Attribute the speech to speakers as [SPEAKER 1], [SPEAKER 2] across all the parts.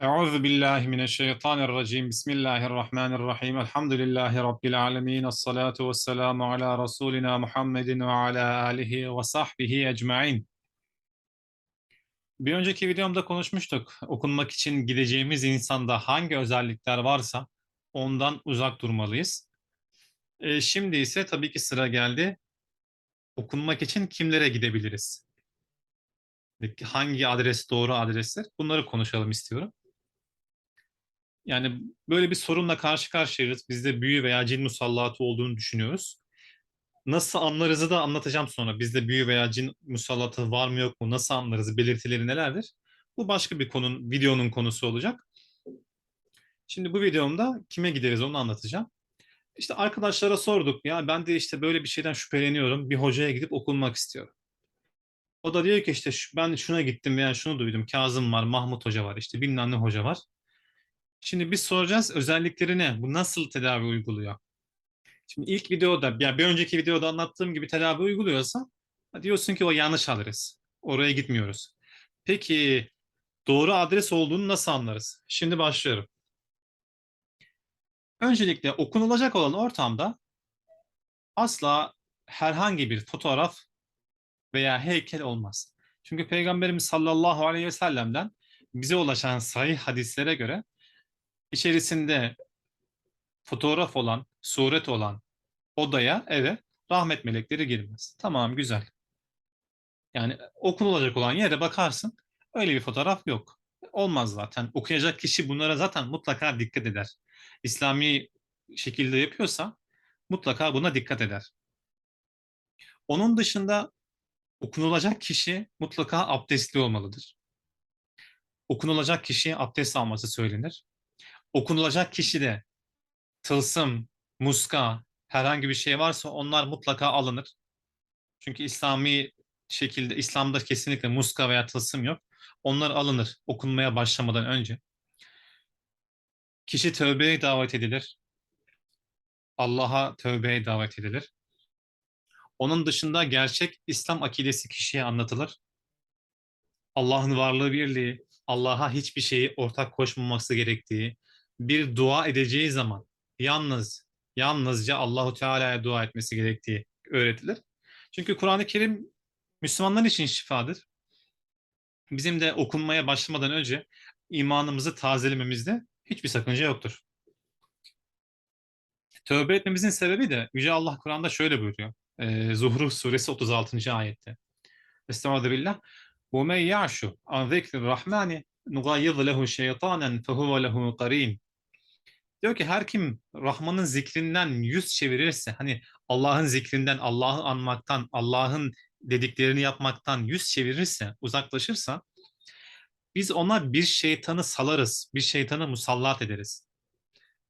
[SPEAKER 1] Euzu billahi mineşşeytanirracim. Bismillahirrahmanirrahim. Elhamdülillahi rabbil alamin. Essalatu vesselamu ala rasulina Muhammedin ve ala alihi ve sahbihi ecmaîn. Bir önceki videomda konuşmuştuk. Okunmak için gideceğimiz insanda hangi özellikler varsa ondan uzak durmalıyız. E, şimdi ise tabii ki sıra geldi. Okunmak için kimlere gidebiliriz? Hangi adres doğru adresler? Bunları konuşalım istiyorum. Yani böyle bir sorunla karşı karşıyayız. Bizde büyü veya cin musallatı olduğunu düşünüyoruz. Nasıl anlarızı da anlatacağım sonra. Bizde büyü veya cin musallatı var mı yok mu? Nasıl anlarız? Belirtileri nelerdir? Bu başka bir konun, videonun konusu olacak. Şimdi bu videomda kime gideriz onu anlatacağım. İşte arkadaşlara sorduk. Ya ben de işte böyle bir şeyden şüpheleniyorum. Bir hocaya gidip okunmak istiyorum. O da diyor ki işte ben şuna gittim veya şunu duydum. Kazım var, Mahmut Hoca var, işte bilmem ne hoca var. Şimdi biz soracağız özellikleri ne? Bu nasıl tedavi uyguluyor? Şimdi ilk videoda, yani bir önceki videoda anlattığım gibi tedavi uyguluyorsa diyorsun ki o yanlış adres. Oraya gitmiyoruz. Peki doğru adres olduğunu nasıl anlarız? Şimdi başlıyorum. Öncelikle okunulacak olan ortamda asla herhangi bir fotoğraf veya heykel olmaz. Çünkü Peygamberimiz sallallahu aleyhi ve sellem'den bize ulaşan sahih hadislere göre içerisinde fotoğraf olan, suret olan odaya, eve rahmet melekleri girmez. Tamam, güzel. Yani okunulacak olan yere bakarsın, öyle bir fotoğraf yok. Olmaz zaten. Okuyacak kişi bunlara zaten mutlaka dikkat eder. İslami şekilde yapıyorsa mutlaka buna dikkat eder. Onun dışında okunulacak kişi mutlaka abdestli olmalıdır. Okunulacak kişi abdest alması söylenir okunulacak kişi de tılsım, muska, herhangi bir şey varsa onlar mutlaka alınır. Çünkü İslami şekilde, İslam'da kesinlikle muska veya tılsım yok. Onlar alınır okunmaya başlamadan önce. Kişi tövbeye davet edilir. Allah'a tövbeye davet edilir. Onun dışında gerçek İslam akidesi kişiye anlatılır. Allah'ın varlığı birliği, Allah'a hiçbir şeyi ortak koşmaması gerektiği, bir dua edeceği zaman yalnız yalnızca Allahu Teala'ya dua etmesi gerektiği öğretilir. Çünkü Kur'an-ı Kerim Müslümanlar için şifadır. Bizim de okunmaya başlamadan önce imanımızı tazelememizde hiçbir sakınca yoktur. Tövbe etmemizin sebebi de Yüce Allah Kur'an'da şöyle buyuruyor. Ee, Zuhruf suresi 36. ayette. Estağfurullah billah. وَمَنْ يَعْشُ عَنْ ذِكْرِ الرَّحْمَانِ نُغَيِّضْ لَهُ شَيْطَانًا فَهُوَ لَهُ قَرِينٌ Diyor ki her kim Rahman'ın zikrinden yüz çevirirse hani Allah'ın zikrinden, Allah'ı anmaktan, Allah'ın dediklerini yapmaktan yüz çevirirse, uzaklaşırsa biz ona bir şeytanı salarız, bir şeytanı musallat ederiz.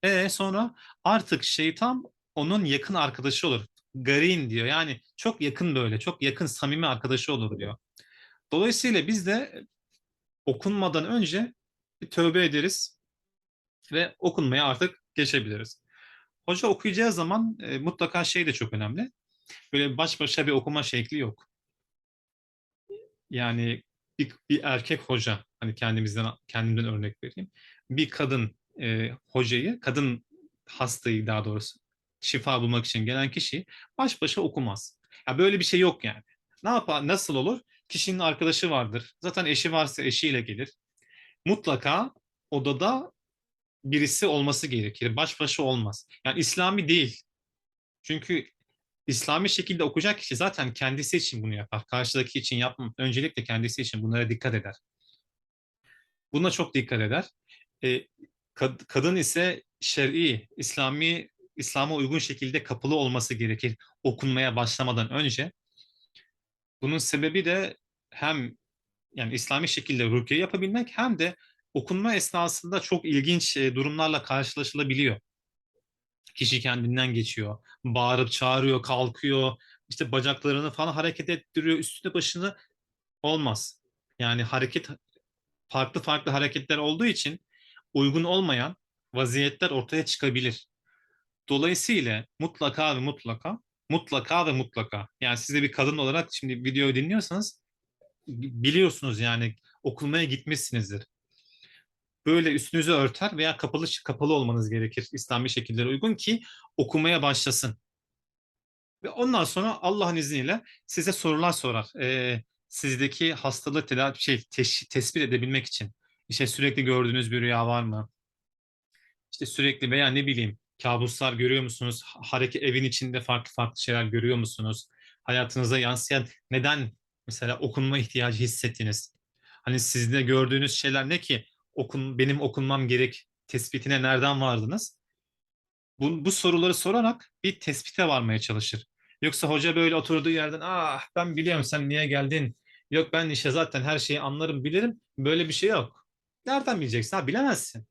[SPEAKER 1] E sonra artık şeytan onun yakın arkadaşı olur. Garin diyor. Yani çok yakın böyle, çok yakın samimi arkadaşı olur diyor. Dolayısıyla biz de okunmadan önce bir tövbe ederiz ve okunmaya artık geçebiliriz. Hoca okuyacağı zaman e, mutlaka şey de çok önemli. Böyle baş başa bir okuma şekli yok. Yani bir, bir erkek hoca, hani kendimizden kendimden örnek vereyim. Bir kadın e, hocayı, kadın hastayı daha doğrusu şifa bulmak için gelen kişi baş başa okumaz. Ya böyle bir şey yok yani. Ne yapar? Nasıl olur? Kişinin arkadaşı vardır. Zaten eşi varsa eşiyle gelir. Mutlaka odada birisi olması gerekir. Baş başa olmaz. Yani İslami değil. Çünkü İslami şekilde okuyacak kişi zaten kendisi için bunu yapar. Karşıdaki için yapmaz. Öncelikle kendisi için bunlara dikkat eder. Buna çok dikkat eder. E, kad kadın ise şer'i, İslami, İslam'a uygun şekilde kapılı olması gerekir okunmaya başlamadan önce. Bunun sebebi de hem yani İslami şekilde rukiye yapabilmek hem de okunma esnasında çok ilginç durumlarla karşılaşılabiliyor. Kişi kendinden geçiyor, bağırıp çağırıyor, kalkıyor, işte bacaklarını falan hareket ettiriyor, üstüne başını olmaz. Yani hareket farklı farklı hareketler olduğu için uygun olmayan vaziyetler ortaya çıkabilir. Dolayısıyla mutlaka ve mutlaka, mutlaka ve mutlaka yani size bir kadın olarak şimdi videoyu dinliyorsanız biliyorsunuz yani okulmaya gitmişsinizdir böyle üstünüzü örter veya kapalı kapalı olmanız gerekir İslami şekillere uygun ki okumaya başlasın. Ve ondan sonra Allah'ın izniyle size sorular sorar. Ee, sizdeki hastalığı tedavi şey teş- tespit edebilmek için. İşte sürekli gördüğünüz bir rüya var mı? İşte sürekli veya ne bileyim kabuslar görüyor musunuz? Hareket evin içinde farklı farklı şeyler görüyor musunuz? Hayatınıza yansıyan neden mesela okunma ihtiyacı hissettiniz? Hani sizde gördüğünüz şeyler ne ki okun benim okunmam gerek tespitine nereden vardınız? Bu, bu soruları sorarak bir tespite varmaya çalışır. Yoksa hoca böyle oturduğu yerden ah ben biliyorum sen niye geldin? Yok ben işte zaten her şeyi anlarım bilirim. Böyle bir şey yok. Nereden bileceksin? Ha, bilemezsin.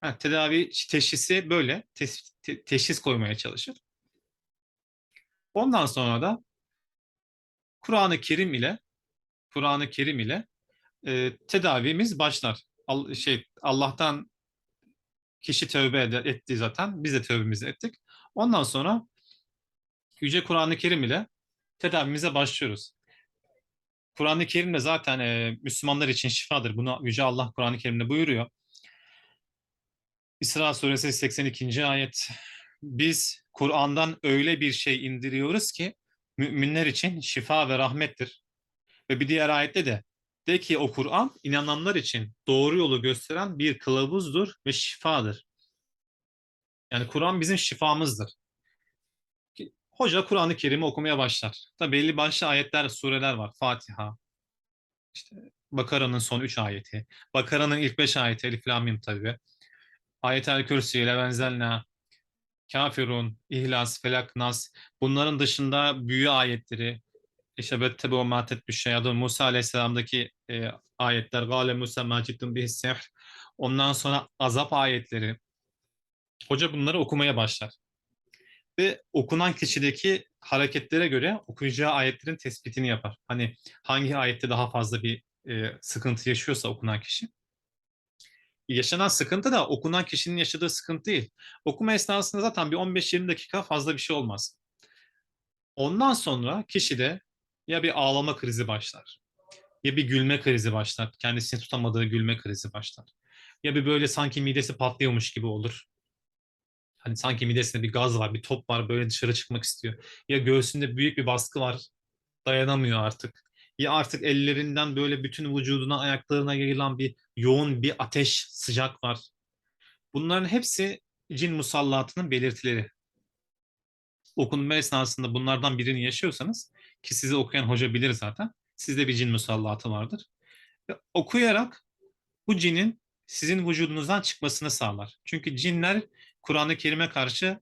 [SPEAKER 1] Ha, tedavi teşhisi böyle tes- te- teşhis koymaya çalışır. Ondan sonra da Kur'an-ı Kerim ile Kur'an-ı Kerim ile e, tedavimiz başlar. Al- şey Allah'tan kişi tövbe etti zaten. Biz de tövbemizi ettik. Ondan sonra Yüce Kur'an-ı Kerim ile tedavimize başlıyoruz. Kur'an-ı Kerim de zaten e, Müslümanlar için şifadır. Bunu Yüce Allah Kur'an-ı Kerim'de buyuruyor. İsra suresi 82. ayet. Biz Kur'an'dan öyle bir şey indiriyoruz ki müminler için şifa ve rahmettir. Ve bir diğer ayette de de ki o Kur'an inananlar için doğru yolu gösteren bir kılavuzdur ve şifadır. Yani Kur'an bizim şifamızdır. Hoca Kur'an-ı Kerim'i okumaya başlar. Tabi belli başlı ayetler, sureler var. Fatiha, işte Bakara'nın son üç ayeti, Bakara'nın ilk beş ayeti, Elif Lam Mim tabi. Ayet-el Kürsi, Levenzelna, Kafirun, İhlas, Felak, Nas. Bunların dışında büyü ayetleri, işte Bettebu Matet Büşşeyadu, Musa Aleyhisselam'daki e, ayetler, Gale Musa Maciddun Bihisseh. Ondan sonra azap ayetleri. Hoca bunları okumaya başlar. Ve okunan kişideki hareketlere göre okuyacağı ayetlerin tespitini yapar. Hani hangi ayette daha fazla bir e, sıkıntı yaşıyorsa okunan kişi yaşanan sıkıntı da okunan kişinin yaşadığı sıkıntı değil. Okuma esnasında zaten bir 15-20 dakika fazla bir şey olmaz. Ondan sonra kişide ya bir ağlama krizi başlar, ya bir gülme krizi başlar, kendisini tutamadığı gülme krizi başlar. Ya bir böyle sanki midesi patlıyormuş gibi olur. Hani sanki midesinde bir gaz var, bir top var, böyle dışarı çıkmak istiyor. Ya göğsünde büyük bir baskı var, dayanamıyor artık. Ya artık ellerinden böyle bütün vücuduna, ayaklarına yayılan bir yoğun bir ateş, sıcak var. Bunların hepsi cin musallatının belirtileri. Okunma esnasında bunlardan birini yaşıyorsanız, ki sizi okuyan hoca bilir zaten, sizde bir cin musallatı vardır. Ve okuyarak bu cinin sizin vücudunuzdan çıkmasını sağlar. Çünkü cinler Kur'an-ı Kerim'e karşı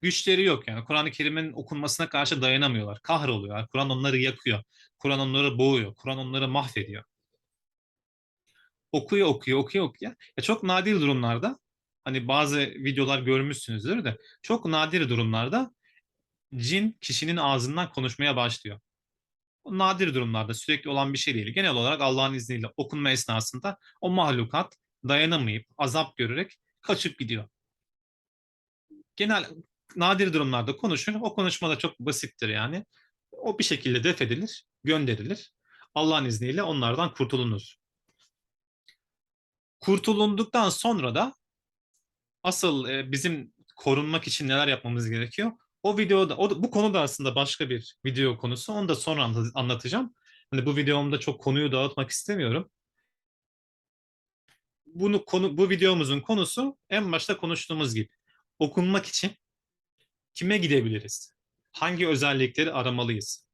[SPEAKER 1] güçleri yok yani. Kur'an-ı Kerim'in okunmasına karşı dayanamıyorlar. Kahroluyorlar. Kur'an onları yakıyor. Kur'an onları boğuyor. Kur'an onları mahvediyor. Okuyor, okuyor, okuyor, okuyor. Ya çok nadir durumlarda hani bazı videolar görmüşsünüzdür de çok nadir durumlarda cin kişinin ağzından konuşmaya başlıyor. O nadir durumlarda sürekli olan bir şey değil. Genel olarak Allah'ın izniyle okunma esnasında o mahlukat dayanamayıp azap görerek kaçıp gidiyor. Genel nadir durumlarda konuşur. O konuşma da çok basittir yani. O bir şekilde def edilir, gönderilir. Allah'ın izniyle onlardan kurtulunur. Kurtulunduktan sonra da asıl e, bizim korunmak için neler yapmamız gerekiyor? O videoda, o, bu konu da aslında başka bir video konusu. Onu da sonra anlatacağım. Hani bu videomda çok konuyu dağıtmak istemiyorum. Bunu konu, bu videomuzun konusu en başta konuştuğumuz gibi okunmak için kime gidebiliriz? Hangi özellikleri aramalıyız?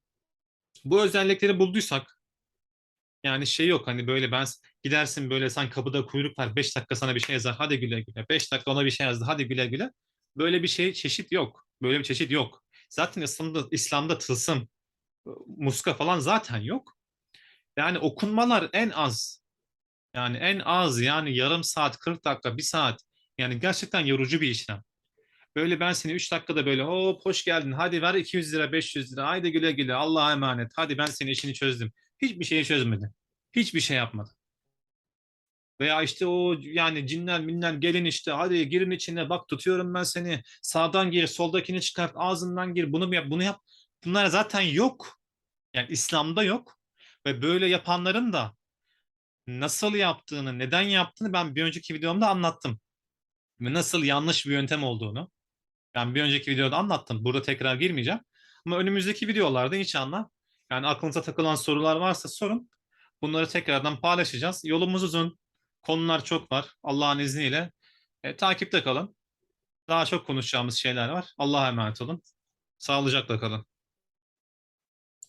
[SPEAKER 1] Bu özellikleri bulduysak yani şey yok hani böyle ben gidersin böyle sen kapıda kuyruk var 5 dakika sana bir şey yazar hadi güle güle 5 dakika ona bir şey yazdı hadi güle güle böyle bir şey çeşit yok böyle bir çeşit yok zaten İslam'da, İslam'da tılsım muska falan zaten yok yani okunmalar en az yani en az yani yarım saat 40 dakika bir saat yani gerçekten yorucu bir işlem Böyle ben seni 3 dakikada böyle hop hoş geldin hadi ver 200 lira 500 lira haydi güle güle Allah'a emanet hadi ben senin işini çözdüm. Hiçbir şeyi çözmedi. Hiçbir şey yapmadı. Veya işte o yani cinler minler gelin işte hadi girin içine bak tutuyorum ben seni sağdan gir soldakini çıkart ağzından gir bunu yap bunu yap. Bunlar zaten yok. Yani İslam'da yok ve böyle yapanların da nasıl yaptığını, neden yaptığını ben bir önceki videomda anlattım. Ve nasıl yanlış bir yöntem olduğunu. Ben bir önceki videoda anlattım. Burada tekrar girmeyeceğim. Ama önümüzdeki videolarda inşallah yani aklınıza takılan sorular varsa sorun. Bunları tekrardan paylaşacağız. Yolumuz uzun. Konular çok var. Allah'ın izniyle. E, takipte kalın. Daha çok konuşacağımız şeyler var. Allah'a emanet olun. Sağlıcakla kalın.